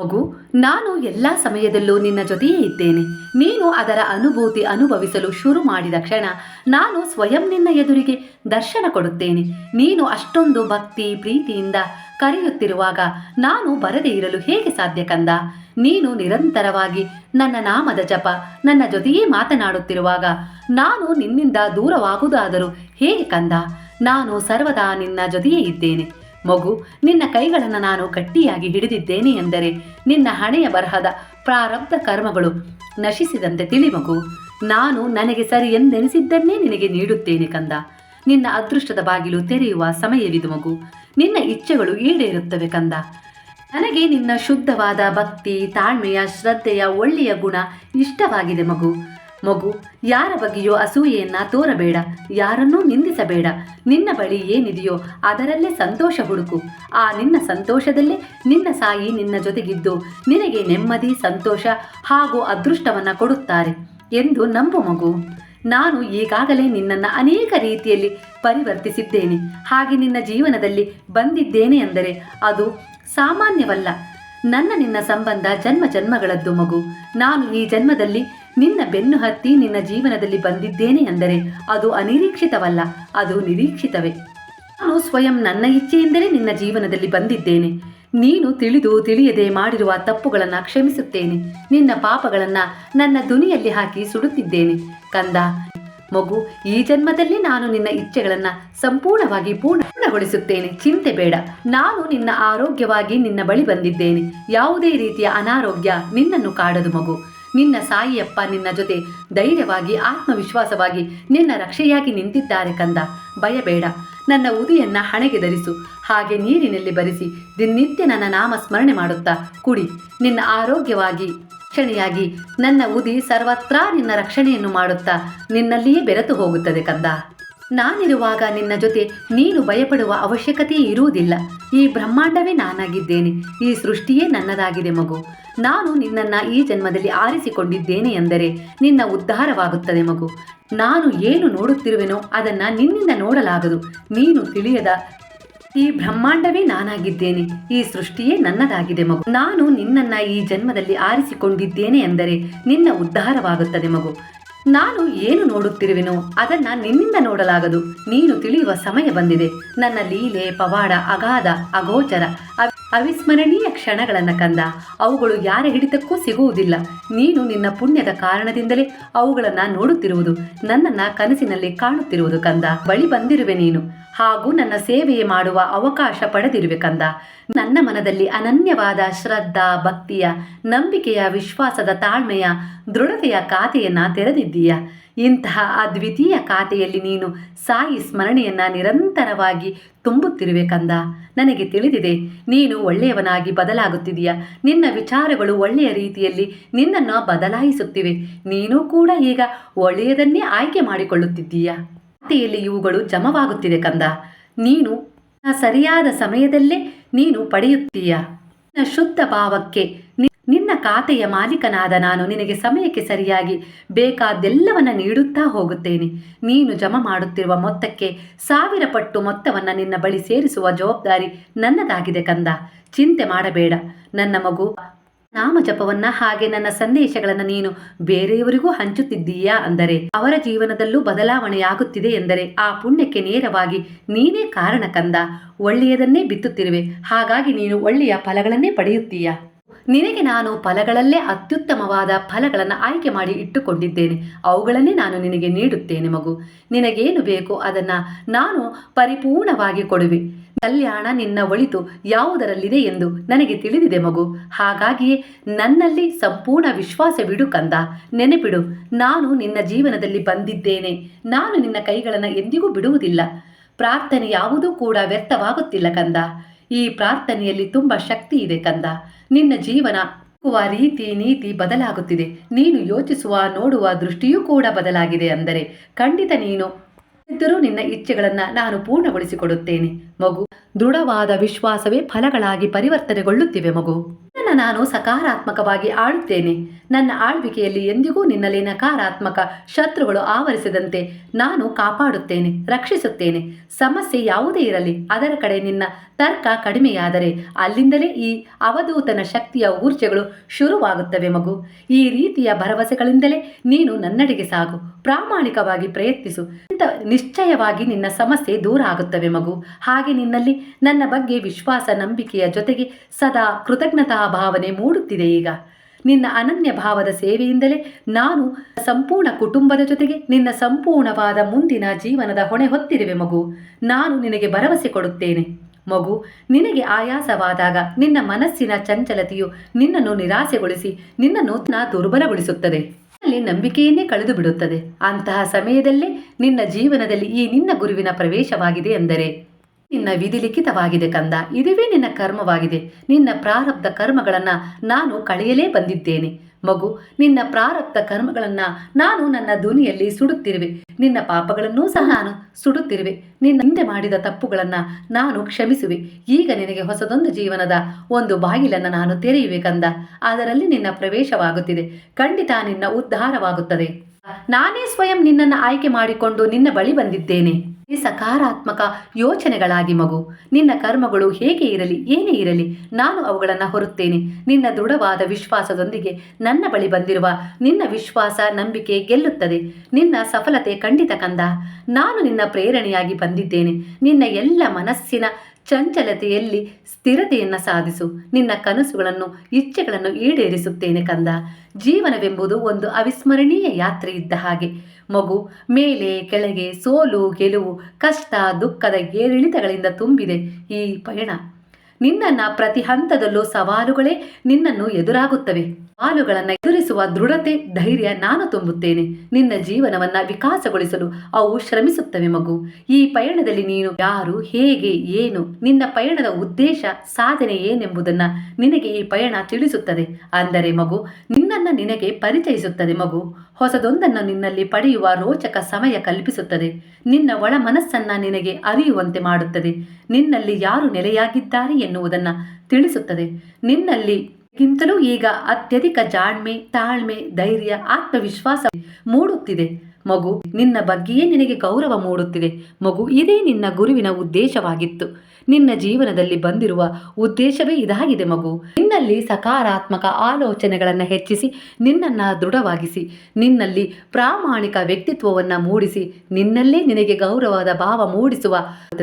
ಮಗು, ನಾನು ಎಲ್ಲ ಸಮಯದಲ್ಲೂ ನಿನ್ನ ಜೊತೆಯೇ ಇದ್ದೇನೆ. ನೀನು ಅದರ ಅನುಭೂತಿ ಅನುಭವಿಸಲು ಶುರು ಮಾಡಿದ ಕ್ಷಣ ನಾನು ಸ್ವಯಂ ನಿನ್ನ ಎದುರಿಗೆ ದರ್ಶನ ಕೊಡುತ್ತೇನೆ. ನೀನು ಅಷ್ಟೊಂದು ಭಕ್ತಿ, ಪ್ರೀತಿಯಿಂದ ಕರೆಯುತ್ತಿರುವಾಗ ನಾನು ಬರದೇ ಇರಲು ಹೇಗೆ ಸಾಧ್ಯ ಕಂದ? ನೀನು ನಿರಂತರವಾಗಿ ನನ್ನ ನಾಮದ ಜಪ, ನನ್ನ ಜೊತೆಯೇ ಮಾತನಾಡುತ್ತಿರುವಾಗ ನಾನು ನಿನ್ನಿಂದ ದೂರವಾಗುವುದಾದರೂ ಹೇಗೆ ಕಂದ? ನಾನು ಸರ್ವದಾ ನಿನ್ನ ಜೊತೆಯೇ ಇದ್ದೇನೆ. ಮಗು, ನಿನ್ನ ಕೈಗಳನ್ನು ನಾನು ಗಟ್ಟಿಯಾಗಿ ಹಿಡಿದಿದ್ದೇನೆ ಎಂದರೆ ನಿನ್ನ ಹಣೆಯ ಬರಹದ ಪ್ರಾರಬ್ಧ ಕರ್ಮಗಳು ನಶಿಸಿದಂತೆ ತಿಳಿ ಮಗು. ನಾನು ನನಗೆ ಸರಿ ಎಂದೆನಿಸಿದ್ದನ್ನೇ ನಿನಗೆ ನೀಡುತ್ತೇನೆ ಕಂದ. ನಿನ್ನ ಅದೃಷ್ಟದ ಬಾಗಿಲು ತೆರೆಯುವ ಸಮಯವಿದು ಮಗು. ನಿನ್ನ ಇಚ್ಛೆಗಳು ಈಡೇರುತ್ತವೆ ಕಂದ. ನನಗೆ ನಿನ್ನ ಶುದ್ಧವಾದ ಭಕ್ತಿ, ತಾಳ್ಮೆಯ ಶ್ರದ್ಧೆಯ ಒಳ್ಳೆಯ ಗುಣ ಇಷ್ಟವಾಗಿದೆ ಮಗು. ಮಗು, ಯಾರ ಬಗ್ಗೆಯೋ ಅಸೂಯೆಯನ್ನ ತೋರಬೇಡ, ಯಾರನ್ನೂ ನಿಂದಿಸಬೇಡ. ನಿನ್ನ ಬಳಿ ಏನಿದೆಯೋ ಅದರಲ್ಲೇ ಸಂತೋಷ ಹುಡುಕು. ಆ ನಿನ್ನ ಸಂತೋಷದಲ್ಲೇ ನಿನ್ನ ಸಾಯಿ ನಿನ್ನ ಜೊತೆಗಿದ್ದು ನಿನಗೆ ನೆಮ್ಮದಿ, ಸಂತೋಷ ಹಾಗೂ ಅದೃಷ್ಟವನ್ನ ಕೊಡುತ್ತಾರೆ ಎಂದು ನಂಬು ಮಗು. ನಾನು ಈಗಾಗಲೇ ನಿನ್ನನ್ನ ಅನೇಕ ರೀತಿಯಲ್ಲಿ ಪರಿವರ್ತಿಸಿದ್ದೇನೆ. ಹಾಗೆ ನಿನ್ನ ಜೀವನದಲ್ಲಿ ಬಂದಿದ್ದೇನೆ ಎಂದರೆ ಅದು ಸಾಮಾನ್ಯವಲ್ಲ. ನನ್ನ ನಿನ್ನ ಸಂಬಂಧ ಜನ್ಮ ಜನ್ಮಗಳದ್ದು ಮಗು. ನಾನು ಈ ಜನ್ಮದಲ್ಲಿ ನಿನ್ನ ಬೆನ್ನು ಹತ್ತಿ ನಿನ್ನ ಜೀವನದಲ್ಲಿ ಬಂದಿದ್ದೇನೆ ಅಂದರೆ ಅದು ಅನಿರೀಕ್ಷಿತವಲ್ಲ, ಅದು ನಿರೀಕ್ಷಿತವೇ. ನಾನು ಸ್ವಯಂ ನನ್ನ ಇಚ್ಛೆಯಿಂದಲೇ ನಿನ್ನ ಜೀವನದಲ್ಲಿ ಬಂದಿದ್ದೇನೆ. ನೀನು ತಿಳಿದು ತಿಳಿಯದೆ ಮಾಡಿರುವ ತಪ್ಪುಗಳನ್ನು ಕ್ಷಮಿಸುತ್ತೇನೆ. ನಿನ್ನ ಪಾಪಗಳನ್ನು ನನ್ನ ದುನಿಯಲ್ಲಿ ಹಾಕಿ ಸುಡುತ್ತಿದ್ದೇನೆ. ಕಂದ, ಮಗು, ಈ ಜನ್ಮದಲ್ಲಿ ನಾನು ನಿನ್ನ ಇಚ್ಛೆಗಳನ್ನು ಸಂಪೂರ್ಣವಾಗಿ ಪೂರ್ಣಗೊಳಿಸುತ್ತೇನೆ. ಚಿಂತೆ ಬೇಡ. ನಾನು ನಿನ್ನ ಆರೋಗ್ಯವಾಗಿ ನಿನ್ನ ಬಳಿ ಬಂದಿದ್ದೇನೆ. ಯಾವುದೇ ರೀತಿಯ ಅನಾರೋಗ್ಯ ನಿನ್ನನ್ನು ಕಾಡದು ಮಗು. ನಿನ್ನ ಸಾಯಿಯಪ್ಪ ನಿನ್ನ ಜೊತೆ ಧೈರ್ಯವಾಗಿ, ಆತ್ಮವಿಶ್ವಾಸವಾಗಿ ನಿನ್ನ ರಕ್ಷೆಯಾಗಿ ನಿಂತಿದ್ದಾರೆ ಕಂದ. ಭಯಬೇಡ, ನನ್ನ ಉದಿಯನ್ನ ಹಣೆಗೆ ಧರಿಸು. ಹಾಗೆ ನೀರಿನಲ್ಲಿ ಬರಿಸಿ ದಿನನಿತ್ಯ ನನ್ನ ನಾಮ ಸ್ಮರಣೆ ಮಾಡುತ್ತಾ ಕುಡಿ. ನಿನ್ನ ಆರೋಗ್ಯವಾಗಿ ರಕ್ಷಣೆಯಾಗಿ ನನ್ನ ಉದಿ ಸರ್ವತ್ರ ನಿನ್ನ ರಕ್ಷಣೆಯನ್ನು ಮಾಡುತ್ತಾ ನಿನ್ನಲ್ಲಿಯೇ ಬೆರೆತು ಹೋಗುತ್ತದೆ ಕಂದ. ನಾನಿರುವಾಗ ನಿನ್ನ ಜೊತೆ ನೀನು ಭಯಪಡುವ ಅವಶ್ಯಕತೆ ಇರುವುದಿಲ್ಲ. ಈ ಬ್ರಹ್ಮಾಂಡವೇ ನಾನಾಗಿದ್ದೇನೆ. ಈ ಸೃಷ್ಟಿಯೇ ನನ್ನದಾಗಿದೆ ಮಗು. ನಾನು ನಿನ್ನನ್ನ ಈ ಜನ್ಮದಲ್ಲಿ ಆರಿಸಿಕೊಂಡಿದ್ದೇನೆ ಎಂದರೆ ನಿನ್ನ ಉದ್ಧಾರವಾಗುತ್ತದೆ ಮಗು. ನಾನು ಏನು ನೋಡುತ್ತಿರುವೆನೋ ಅದನ್ನು ನಿನ್ನಿಂದ ನೋಡಲಾಗದು. ನೀನು ತಿಳಿಯದ ಈ ಬ್ರಹ್ಮಾಂಡವೇ ನಾನಾಗಿದ್ದೇನೆ. ಈ ಸೃಷ್ಟಿಯೇ ನನ್ನದಾಗಿದೆ ಮಗು. ನಾನು ನಿನ್ನನ್ನ ಈ ಜನ್ಮದಲ್ಲಿ ಆರಿಸಿಕೊಂಡಿದ್ದೇನೆ ಎಂದರೆ ನಿನ್ನ ಉದ್ಧಾರವಾಗುತ್ತದೆ ಮಗು. ನಾನು ಏನು ನೋಡುತ್ತಿರುವೆನೋ ಅದನ್ನ ನಿನ್ನಿಂದ ನೋಡಲಾಗದು. ನೀನು ತಿಳಿಯುವ ಸಮಯ ಬಂದಿದೆ. ನನ್ನ ಲೀಲೆ, ಪವಾಡ, ಅಗಾಧ, ಅಗೋಚರ, ಅವ್- ಅವಿಸ್ಮರಣೀಯ ಕ್ಷಣಗಳನ್ನು ಕಂದ. ಅವುಗಳು ಯಾರ ಹಿಡಿತಕ್ಕೂ ಸಿಗುವುದಿಲ್ಲ. ನೀನು ನಿನ್ನ ಪುಣ್ಯದ ಕಾರಣದಿಂದಲೇ ಅವುಗಳನ್ನು ನೋಡುತ್ತಿರುವುದು. ನನ್ನನ್ನ ಕನಸಿನಲ್ಲಿ ಕಾಣುತ್ತಿರುವುದು ಕಂದ. ಬಳಿ ಬಂದಿರುವೆ ನೀನು. ಹಾಗೂ ನನ್ನ ಸೇವೆಯೇ ಮಾಡುವ ಅವಕಾಶ ಪಡೆದಿರುವೆ ಕಂದ. ನನ್ನ ಮನದಲ್ಲಿ ಅನನ್ಯವಾದ ಶ್ರದ್ಧಾ, ಭಕ್ತಿಯ, ನಂಬಿಕೆಯ, ವಿಶ್ವಾಸದ ತಾಳ್ಮೆಯ, ದೃಢತೆಯ ಖಾತೆಯನ್ನು ತೆರೆದಿದ್ದೀಯ? ಇಂತಹ ಅದ್ವಿತೀಯ ಖಾತೆಯಲ್ಲಿ ನೀನು ಸಾಯಿ ಸ್ಮರಣೆಯನ್ನ ನಿರಂತರವಾಗಿ ತುಂಬುತ್ತಿರುವೆ ಕಂದ. ನನಗೆ ತಿಳಿದಿದೆ, ನೀನು ಒಳ್ಳೆಯವನಾಗಿ ಬದಲಾಗುತ್ತಿದೆಯಾ ನಿನ್ನ ವಿಚಾರಗಳು ಒಳ್ಳೆಯ ರೀತಿಯಲ್ಲಿ ನಿನ್ನನ್ನು ಬದಲಾಯಿಸುತ್ತಿವೆ. ನೀನು ಕೂಡ ಈಗ ಒಳ್ಳೆಯದನ್ನೇ ಆಯ್ಕೆ ಮಾಡಿಕೊಳ್ಳುತ್ತಿದ್ದೀಯಾ? ಖಾತೆಯಲ್ಲಿ ಇವುಗಳು ಜಮವಾಗುತ್ತಿದೆ ಕಂದ. ನೀನು ಸರಿಯಾದ ಸಮಯದಲ್ಲೇ ನೀನು ಪಡೆಯುತ್ತೀಯ. ನಿನ್ನ ಶುದ್ಧ ಭಾವಕ್ಕೆ ನಿನ್ನ ಖಾತೆಯ ಮಾಲೀಕನಾದ ನಾನು ನಿನಗೆ ಸಮಯಕ್ಕೆ ಸರಿಯಾಗಿ ಬೇಕಾದ್ದೆಲ್ಲವನ್ನ ನೀಡುತ್ತಾ ಹೋಗುತ್ತೇನೆ. ನೀನು ಜಮಾ ಮಾಡುತ್ತಿರುವ ಮೊತ್ತಕ್ಕೆ ಸಾವಿರ ಪಟ್ಟು ಮೊತ್ತವನ್ನು ನಿನ್ನ ಬಳಿ ಸೇರಿಸುವ ಜವಾಬ್ದಾರಿ ನನ್ನದಾಗಿದೆ ಕಂದ. ಚಿಂತೆ ಮಾಡಬೇಡ. ನನ್ನ ಮಗು ನಾಮ ಜಪವನ್ನ ಹಾಗೆ ನನ್ನ ಸಂದೇಶಗಳನ್ನು ನೀನು ಬೇರೆಯವರಿಗೂ ಹಂಚುತ್ತಿದ್ದೀಯಾ ಅಂದರೆ ಅವರ ಜೀವನದಲ್ಲೂ ಬದಲಾವಣೆಯಾಗುತ್ತಿದೆ ಎಂದರೆ ಆ ಪುಣ್ಯಕ್ಕೆ ನೇರವಾಗಿ ನೀನೇ ಕಾರಣ ಕಂದ. ಒಳ್ಳೆಯದನ್ನೇ ಬಿತ್ತುತ್ತಿರುವೆ. ಹಾಗಾಗಿ ನೀನು ಒಳ್ಳೆಯ ಫಲಗಳನ್ನೇ ಪಡೆಯುತ್ತೀಯ? ನಿನಗೆ ನಾನು ಫಲಗಳಲ್ಲೇ ಅತ್ಯುತ್ತಮವಾದ ಫಲಗಳನ್ನು ಆಯ್ಕೆ ಮಾಡಿ ಇಟ್ಟುಕೊಂಡಿದ್ದೇನೆ. ಅವುಗಳನ್ನೇ ನಾನು ನಿನಗೆ ನೀಡುತ್ತೇನೆ ಮಗು. ನಿನಗೇನು ಬೇಕೋ ಅದನ್ನ ನಾನು ಪರಿಪೂರ್ಣವಾಗಿ ಕೊಡುವೆ. ಕಲ್ಯಾಣ ನಿನ್ನ ಒಳಿತು ಯಾವುದರಲ್ಲಿದೆ ಎಂದು ನನಗೆ ತಿಳಿದಿದೆ ಮಗು. ಹಾಗಾಗಿಯೇ ನನ್ನಲ್ಲಿ ಸಂಪೂರ್ಣ ವಿಶ್ವಾಸವಿಡು ಕಂದ. ನೆನಪಿಡು, ನಾನು ನಿನ್ನ ಜೀವನದಲ್ಲಿ ಬಂದಿದ್ದೇನೆ. ನಾನು ನಿನ್ನ ಕೈಗಳನ್ನು ಎಂದಿಗೂ ಬಿಡುವುದಿಲ್ಲ. ಪ್ರಾರ್ಥನೆ ಯಾವುದೂ ಕೂಡ ವ್ಯರ್ಥವಾಗುತ್ತಿಲ್ಲ ಕಂದ. ಈ ಪ್ರಾರ್ಥನೆಯಲ್ಲಿ ತುಂಬ ಶಕ್ತಿ ಇದೆ ಕಂದ. ನಿನ್ನ ಜೀವನ ರೀತಿ ನೀತಿ ಬದಲಾಗುತ್ತಿದೆ. ನೀನು ಯೋಚಿಸುವ ನೋಡುವ ದೃಷ್ಟಿಯೂ ಕೂಡ ಬದಲಾಗಿದೆ ಅಂದರೆ ಖಂಡಿತ ನೀನು ಇದ್ದರೂ ನಿನ್ನ ಇಚ್ಛೆಗಳನ್ನು ನಾನು ಪೂರ್ಣಗೊಳಿಸಿಕೊಡುತ್ತೇನೆ. ಮಗು ದೃಢವಾದ ವಿಶ್ವಾಸವೇ ಫಲಗಳಾಗಿ ಪರಿವರ್ತನೆಗೊಳ್ಳುತ್ತಿವೆ ಮಗು. ನಿನ್ನನ್ನು ನಾನು ಸಕಾರಾತ್ಮಕವಾಗಿ ಆಳುತ್ತೇನೆ. ನನ್ನ ಆಳ್ವಿಕೆಯಲ್ಲಿ ಎಂದಿಗೂ ನಿನ್ನಲ್ಲಿ ನಕಾರಾತ್ಮಕ ಶತ್ರುಗಳು ಆವರಿಸದಂತೆ ನಾನು ಕಾಪಾಡುತ್ತೇನೆ, ರಕ್ಷಿಸುತ್ತೇನೆ. ಸಮಸ್ಯೆ ಯಾವುದೇ ಇರಲಿ, ಅದರ ಕಡೆ ನಿನ್ನ ತರ್ಕ ಕಡಿಮೆಯಾದರೆ ಅಲ್ಲಿಂದಲೇ ಈ ಅವಧೂತನ ಶಕ್ತಿಯ ಊರ್ಜೆಗಳು ಶುರುವಾಗುತ್ತವೆ ಮಗು. ಈ ರೀತಿಯ ಭರವಸೆಗಳಿಂದಲೇ ನೀನು ನನ್ನಡೆಗೆ ಸಾಗು. ಪ್ರಾಮಾಣಿಕವಾಗಿ ಪ್ರಯತ್ನಿಸು. ಇಂಥ ನಿಶ್ಚಯವಾಗಿ ನಿನ್ನ ಸಮಸ್ಯೆ ದೂರ ಆಗುತ್ತವೆ ಮಗು. ಹಾಗೆ ನಿನ್ನಲ್ಲಿ ನನ್ನ ಬಗ್ಗೆ ವಿಶ್ವಾಸ, ನಂಬಿಕೆಯ ಜೊತೆಗೆ ಸದಾ ಕೃತಜ್ಞತಾ ಭಾವನೆ ಮೂಡುತ್ತಿದೆ ಈಗ. ನಿನ್ನ ಅನನ್ಯ ಭಾವದ ಸೇವೆಯಿಂದಲೇ ನಾನು ಸಂಪೂರ್ಣ ಕುಟುಂಬದ ಜೊತೆಗೆ ನಿನ್ನ ಸಂಪೂರ್ಣವಾದ ಮುಂದಿನ ಜೀವನದ ಹೊಣೆ ಹೊತ್ತಿರುವೆ ಮಗು. ನಾನು ನಿನಗೆ ಭರವಸೆ ಕೊಡುತ್ತೇನೆ. ಮಗು, ನಿನಗೆ ಆಯಾಸವಾದಾಗ ನಿನ್ನ ಮನಸ್ಸಿನ ಚಂಚಲತೆಯು ನಿನ್ನನ್ನು ನಿರಾಸೆಗೊಳಿಸಿ ನಿನ್ನನ್ನು ದುರ್ಬಲಗೊಳಿಸುತ್ತದೆ. ಅಲ್ಲಿ ನಂಬಿಕೆಯನ್ನೇ ಕಳೆದು ಬಿಡುತ್ತದೆ ಅಂತಹ ಸಮಯದಲ್ಲೇ ನಿನ್ನ ಜೀವನದಲ್ಲಿ ಈ ನಿನ್ನ ಗುರುವಿನ ಪ್ರವೇಶವಾಗಿದೆ ಎಂದರೆ. ನಿನ್ನ ವಿಧಿಲಿಖಿತವಾಗಿದೆ ಕಂದ. ಇದುವೇ ನಿನ್ನ ಕರ್ಮವಾಗಿದೆ. ನಿನ್ನ ಪ್ರಾರಬ್ಧ ಕರ್ಮಗಳನ್ನು ನಾನು ಕಳೆಯಲೇ ಬಂದಿದ್ದೇನೆ. ಮಗು, ನಿನ್ನ ಪ್ರಾರಬ್ಧ ಕರ್ಮಗಳನ್ನು ನಾನು ನನ್ನ ಧ್ವನಿಯಲ್ಲಿ ಸುಡುತ್ತಿರುವೆ. ನಿನ್ನ ಪಾಪಗಳನ್ನೂ ಸಹ ನಾನು ಸುಡುತ್ತಿರುವೆ. ನಿನ್ನ ಹಿಂದೆ ಮಾಡಿದ ತಪ್ಪುಗಳನ್ನು ನಾನು ಕ್ಷಮಿಸುವೆ. ಈಗ ನಿನಗೆ ಹೊಸದೊಂದು ಜೀವನದ ಒಂದು ಬಾಗಿಲನ್ನು ನಾನು ತೆರೆಯುವೆ ಕಂದ. ಅದರಲ್ಲಿ ನಿನ್ನ ಪ್ರವೇಶವಾಗುತ್ತಿದೆ. ಖಂಡಿತ ನಿನ್ನ ಉದ್ಧಾರವಾಗುತ್ತದೆ. ನಾನೇ ಸ್ವಯಂ ನಿನ್ನನ್ನು ಆಯ್ಕೆ ಮಾಡಿಕೊಂಡು ನಿನ್ನ ಬಳಿ ಬಂದಿದ್ದೇನೆ. ಸಕಾರಾತ್ಮಕ ಯೋಚನೆಗಳಾಗಿ ಮಗು. ನಿನ್ನ ಕರ್ಮಗಳು ಹೇಗೆ ಇರಲಿ, ಏನೇ ಇರಲಿ, ನಾನು ಅವುಗಳನ್ನು ಹೊರುತ್ತೇನೆ. ನಿನ್ನ ದೃಢವಾದ ವಿಶ್ವಾಸದೊಂದಿಗೆ ನನ್ನ ಬಳಿ ಬಂದಿರುವ ನಿನ್ನ ವಿಶ್ವಾಸ, ನಂಬಿಕೆ ಗೆಲ್ಲುತ್ತದೆ. ನಿನ್ನ ಸಫಲತೆ ಖಂಡಿತ ಕಂದ. ನಾನು ನಿನ್ನ ಪ್ರೇರಣೆಯಾಗಿ ಬಂದಿದ್ದೇನೆ. ನಿನ್ನ ಎಲ್ಲ ಮನಸ್ಸಿನ ಚಂಚಲತೆಯಲ್ಲಿ ಸ್ಥಿರತೆಯನ್ನು ಸಾಧಿಸು. ನಿನ್ನ ಕನಸುಗಳನ್ನು, ಇಚ್ಛೆಗಳನ್ನು ಈಡೇರಿಸುತ್ತೇನೆ ಕಂದ. ಜೀವನವೆಂಬುದು ಒಂದು ಅವಿಸ್ಮರಣೀಯ ಯಾತ್ರೆ ಇದ್ದ ಹಾಗೆ. ಮಗು, ಮೇಲೆ, ಕೆಳಗೆ, ಸೋಲು, ಗೆಲುವು, ಕಷ್ಟ, ದುಃಖದ ಏರಿಳಿತಗಳಿಂದ ತುಂಬಿದೆ. ಈ ಪಯಣ ನಿನ್ನನ್ನು ಪ್ರತಿ ಹಂತದಲ್ಲೂ ಸವಾಲುಗಳೇ ನಿನ್ನನ್ನು ಎದುರಾಗುತ್ತವೆ. ಸವಾಲುಗಳನ್ನು ಎದುರಿಸುವ ದೃಢತೆ, ಧೈರ್ಯ ನಾನು ತುಂಬುತ್ತೇನೆ. ನಿನ್ನ ಜೀವನವನ್ನ ವಿಕಾಸಗೊಳಿಸಲು ಅವು ಶ್ರಮಿಸುತ್ತವೆ ಮಗು. ಈ ಪಯಣದಲ್ಲಿ ನೀನು ಯಾರು, ಹೇಗೆ, ಏನು, ನಿನ್ನ ಪಯಣದ ಉದ್ದೇಶ, ಸಾಧನೆ ಏನೆಂಬುದನ್ನ ನಿನಗೆ ಈ ಪಯಣ ತಿಳಿಸುತ್ತದೆ. ಅಂದರೆ ಮಗು, ನಿನ್ನನ್ನು ನಿನಗೆ ಪರಿಚಯಿಸುತ್ತದೆ ಮಗು. ಹೊಸದೊಂದನ್ನು ನಿನ್ನಲ್ಲಿ ಪಡೆಯುವ ರೋಚಕ ಸಮಯ ಕಲ್ಪಿಸುತ್ತದೆ. ನಿನ್ನ ಒಳ ಮನಸ್ಸನ್ನ ನಿನಗೆ ಅರಿಯುವಂತೆ ಮಾಡುತ್ತದೆ. ನಿನ್ನಲ್ಲಿ ಯಾರು ನೆಲೆಯಾಗಿದ್ದಾರೆ ಎನ್ನುವುದನ್ನು ತಿಳಿಸುತ್ತದೆ. ನಿನ್ನಲ್ಲಿ ಗಿಂತಲೂ ಈಗ ಅತ್ಯಧಿಕ ಜಾಣ್ಮೆ, ತಾಳ್ಮೆ, ಧೈರ್ಯ, ಆತ್ಮವಿಶ್ವಾಸ ಮೂಡುತ್ತಿದೆ. ಮಗು ನಿನ್ನ ಬಗ್ಗೆಯೇ ನಿನಗೆ ಗೌರವ ಮೂಡುತ್ತಿದೆ. ಮಗು ಇದೇ ನಿನ್ನ ಗುರುವಿನ ಉದ್ದೇಶವಾಗಿತ್ತು. ನಿನ್ನ ಜೀವನದಲ್ಲಿ ಬಂದಿರುವ ಉದ್ದೇಶವೇ ಇದಾಗಿದೆ ಮಗು. ನಿನ್ನಲ್ಲಿ ಸಕಾರಾತ್ಮಕ ಆಲೋಚನೆಗಳನ್ನು ಹೆಚ್ಚಿಸಿ, ನಿನ್ನನ್ನು ದೃಢವಾಗಿಸಿ, ನಿನ್ನಲ್ಲಿ ಪ್ರಾಮಾಣಿಕ ವ್ಯಕ್ತಿತ್ವವನ್ನು ಮೂಡಿಸಿ, ನಿನ್ನಲ್ಲೇ ನಿನಗೆ ಗೌರವದ ಭಾವ ಮೂಡಿಸುವ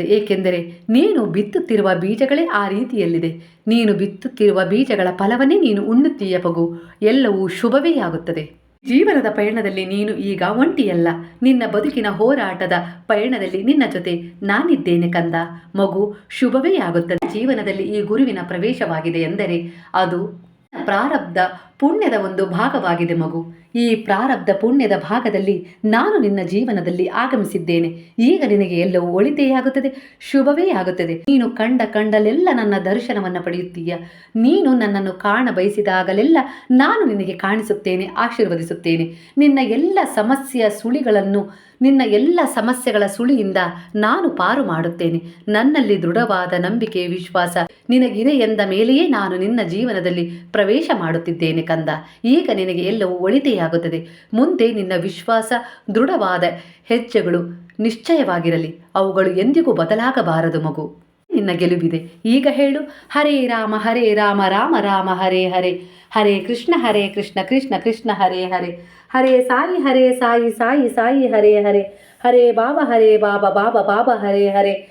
ಏಕೆಂದರೆ ನೀನು ಬಿತ್ತುತ್ತಿರುವ ಬೀಜಗಳೇ ಆ ರೀತಿಯಲ್ಲಿದೆ. ನೀನು ಬಿತ್ತುತ್ತಿರುವ ಬೀಜಗಳ ಫಲವನ್ನೇ ನೀನು ಉಣ್ಣುತ್ತೀಯ ಮಗು. ಎಲ್ಲವೂ ಶುಭವೇ ಆಗುತ್ತದೆ. ಜೀವನದ ಪಯಣದಲ್ಲಿ ನೀನು ಈಗ ಒಂಟಿಯಲ್ಲ. ನಿನ್ನ ಬದುಕಿನ ಹೋರಾಟದ ಪಯಣದಲ್ಲಿ ನಿನ್ನ ಜೊತೆ ನಾನಿದ್ದೇನೆ ಕಂದ. ಮಗು, ಶುಭವೇ ಆಗುತ್ತದೆ. ಜೀವನದಲ್ಲಿ ಈ ಗುರುವಿನ ಪ್ರವೇಶವಾಗಿದೆ ಎಂದರೆ ಅದು ಪ್ರಾರಬ್ಧ ಪುಣ್ಯದ ಒಂದು ಭಾಗವಾಗಿದೆ ಮಗು. ಈ ಪ್ರಾರಬ್ಧ ಪುಣ್ಯದ ಭಾಗದಲ್ಲಿ ನಾನು ನಿನ್ನ ಜೀವನದಲ್ಲಿ ಆಗಮಿಸಿದ್ದೇನೆ. ಈಗ ನಿನಗೆ ಎಲ್ಲವೂ ಒಳಿತೆಯಾಗುತ್ತದೆ ಶುಭವೇ ಆಗುತ್ತದೆ. ನೀನು ಕಂಡ ಕಂಡಲೆಲ್ಲ ನನ್ನ ದರ್ಶನವನ್ನು ಪಡೆಯುತ್ತೀಯ. ನೀನು ನನ್ನನ್ನು ಕಾಣ ಬಯಸಿದಾಗಲೆಲ್ಲ ನಾನು ನಿನಗೆ ಕಾಣಿಸುತ್ತೇನೆ, ಆಶೀರ್ವದಿಸುತ್ತೇನೆ. ನಿನ್ನ ಎಲ್ಲ ಸಮಸ್ಯೆಯ ಸುಳಿಗಳನ್ನು, ನಿನ್ನ ಎಲ್ಲ ಸಮಸ್ಯೆಗಳ ಸುಳಿಯಿಂದ ನಾನು ಪಾರು ಮಾಡುತ್ತೇನೆ. ನನ್ನಲ್ಲಿ ದೃಢವಾದ ನಂಬಿಕೆ, ವಿಶ್ವಾಸ ನಿನಗಿದೆ ಎಂದ ಮೇಲೆಯೇ ನಾನು ನಿನ್ನ ಜೀವನದಲ್ಲಿ ಪ್ರವೇಶ ಮಾಡುತ್ತಿದ್ದೇನೆ ಕಂದ. ಈಗ ನಿನಗೆ ಎಲ್ಲವೂ ಒಳಿತೆಯಾಗುತ್ತದೆ. ಮುಂದೆ ನಿನ್ನ ವಿಶ್ವಾಸ, ದೃಢವಾದ ಹೆಜ್ಜೆಗಳು ನಿಶ್ಚಯವಾಗಿರಲಿ. ಅವುಗಳು ಎಂದಿಗೂ ಬದಲಾಗಬಾರದು ಮಗು. ನಿನ್ನ ಗೆಲುವಿದೆ. ಈಗ ಹೇಳು. ಹರೇ ರಾಮ ಹರೇ ರಾಮ ರಾಮ ರಾಮ, ಹರೇ ಹರೇ. ಹರೇ ಕೃಷ್ಣ ಹರೇ ಕೃಷ್ಣ ಕೃಷ್ಣ ಕೃಷ್ಣ, ಹರೇ ಹರೇ. ಹರೇ ಸಾಯಿ ಹರೇ ಸಾಯಿ ಸಾಯಿ ಸಾಯಿ, ಹರೇ ಹರೇ. ಹರೇ ಬಾಬ ಹರೇ ಬಾಬ ಬಾಬ ಬಾಬ, ಹರೇ ಹರೇ.